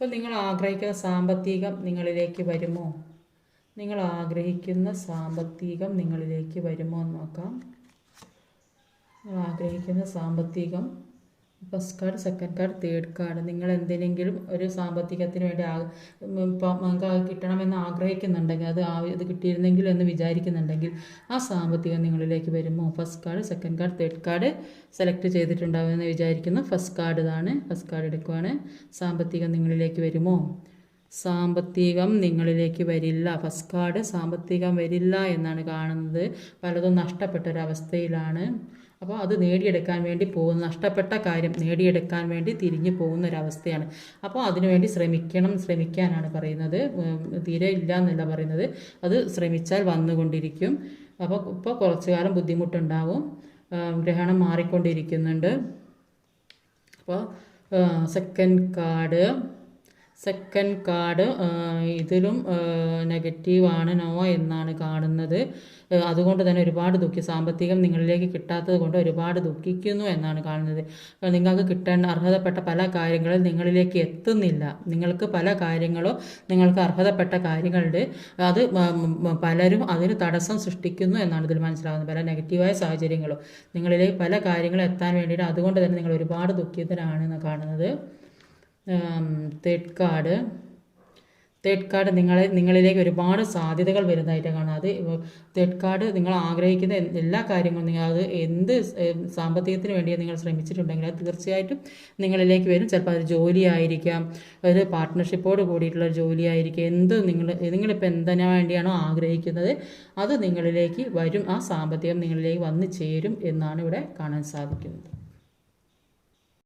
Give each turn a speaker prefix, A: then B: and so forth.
A: അപ്പോൾ നിങ്ങൾ ആഗ്രഹിക്കുന്ന സാമ്പത്തികം നിങ്ങളിലേക്ക് വരുമോ? നിങ്ങൾ ആഗ്രഹിക്കുന്ന സാമ്പത്തികം നിങ്ങളിലേക്ക് വരുമോ എന്ന് നോക്കാം. നിങ്ങൾ ആഗ്രഹിക്കുന്ന സാമ്പത്തികം first card second card third card നിങ്ങൾ എന്തിനെങ്കിലും ഒരു സാമ്പത്തികത്തിന് വേണ്ടി നിങ്ങൾക്ക് കിട്ടണമെന്ന് ആഗ്രഹിക്കുന്നുണ്ടെങ്കിൽ അത് ഇത് കിട്ടിയിരുന്നെങ്കിൽ എന്ന് വിചാരിക്കുന്നുണ്ടെങ്കിൽ ആ സാമ്പത്തികം നിങ്ങളിലേക്ക് വരുമോ first card second card third card select ചെയ്തിട്ടുണ്ടാവുമെന്ന് വിചാരിക്കുന്നു. ഫസ്റ്റ് കാർഡ് ഇതാണ്. ഫസ്റ്റ് കാർഡ് എടുക്കുവാണ്. സാമ്പത്തികം നിങ്ങളിലേക്ക് വരുമോ? സാമ്പത്തികം നിങ്ങളിലേക്ക് വരില്ല. ഫസ്റ്റ് കാർഡ് സാമ്പത്തികം വരില്ല എന്നാണ് കാണുന്നത്. പലതും നഷ്ടപ്പെട്ട ഒരവസ്ഥയിലാണ് അപ്പോൾ അത് നേടിയെടുക്കാൻ വേണ്ടി പോകുന്ന നഷ്ടപ്പെട്ട കാര്യം നേടിയെടുക്കാൻ വേണ്ടി തിരിഞ്ഞു പോകുന്ന ഒരവസ്ഥയാണ് അപ്പോൾ അതിനുവേണ്ടി ശ്രമിക്കണം ശ്രമിക്കാനാണ് പറയുന്നത്. തീരെ ഇല്ല എന്നല്ല പറയുന്നത്. അത് ശ്രമിച്ചാൽ വന്നുകൊണ്ടിരിക്കും. അപ്പോൾ ഇപ്പോൾ കുറച്ചു കാലം ബുദ്ധിമുട്ടുണ്ടാവും ഗ്രഹണം മാറിക്കൊണ്ടിരിക്കുന്നുണ്ട്. അപ്പോൾ സെക്കൻഡ് കാർഡ് സെക്കൻഡ് കാർഡ് ഇതിലും നെഗറ്റീവാണ് നോ എന്നാണ് കാണുന്നത്. അതുകൊണ്ട് തന്നെ ഒരുപാട് ദുഃഖി സാമ്പത്തികം നിങ്ങളിലേക്ക് കിട്ടാത്തത് കൊണ്ട് ഒരുപാട് ദുഃഖിക്കുന്നു എന്നാണ് കാണുന്നത്. നിങ്ങൾക്ക് കിട്ടേണ്ട അർഹതപ്പെട്ട പല കാര്യങ്ങളും നിങ്ങളിലേക്ക് എത്തുന്നില്ല. നിങ്ങൾക്ക് പല കാര്യങ്ങളോ നിങ്ങൾക്ക് അർഹതപ്പെട്ട കാര്യങ്ങളുണ്ട് അത് പലരും അതിന് തടസ്സം സൃഷ്ടിക്കുന്നു എന്നാണ് ഇതിൽ മനസ്സിലാകുന്നത് പല നെഗറ്റീവായ സാഹചര്യങ്ങളും നിങ്ങളിലേക്ക് പല കാര്യങ്ങളും എത്താൻ വേണ്ടിയിട്ട് അതുകൊണ്ട് തന്നെ നിങ്ങൾ ഒരുപാട് ദുഃഖിതരാണെന്ന് കാണുന്നത്. തേർഡ് കാർഡ് തേർഡ് കാർഡ് നിങ്ങളെ നിങ്ങളിലേക്ക് ഒരുപാട് സാധ്യതകൾ വരുന്നതായിട്ട് കാണാം. അത് കാർഡ് നിങ്ങൾ ആഗ്രഹിക്കുന്ന എല്ലാ കാര്യങ്ങളും നിങ്ങൾ അത് എന്ത് സാമ്പത്തികത്തിന് വേണ്ടി നിങ്ങൾ ശ്രമിച്ചിട്ടുണ്ടെങ്കിൽ അത് തീർച്ചയായിട്ടും നിങ്ങളിലേക്ക് വരും. ചിലപ്പോൾ അത് ജോലിയായിരിക്കാം ഒരു പാർട്ട്ണർഷിപ്പോട് കൂടിയിട്ടുള്ള ജോലിയായിരിക്കും. എന്ത് നിങ്ങൾ നിങ്ങളിപ്പോൾ എന്തിനു വേണ്ടിയാണോ ആഗ്രഹിക്കുന്നത് അത് നിങ്ങളിലേക്ക് വരും. ആ സാമ്പത്തികം നിങ്ങളിലേക്ക് വന്നു ചേരും എന്നാണ് ഇവിടെ കാണാൻ സാധിക്കുന്നത്.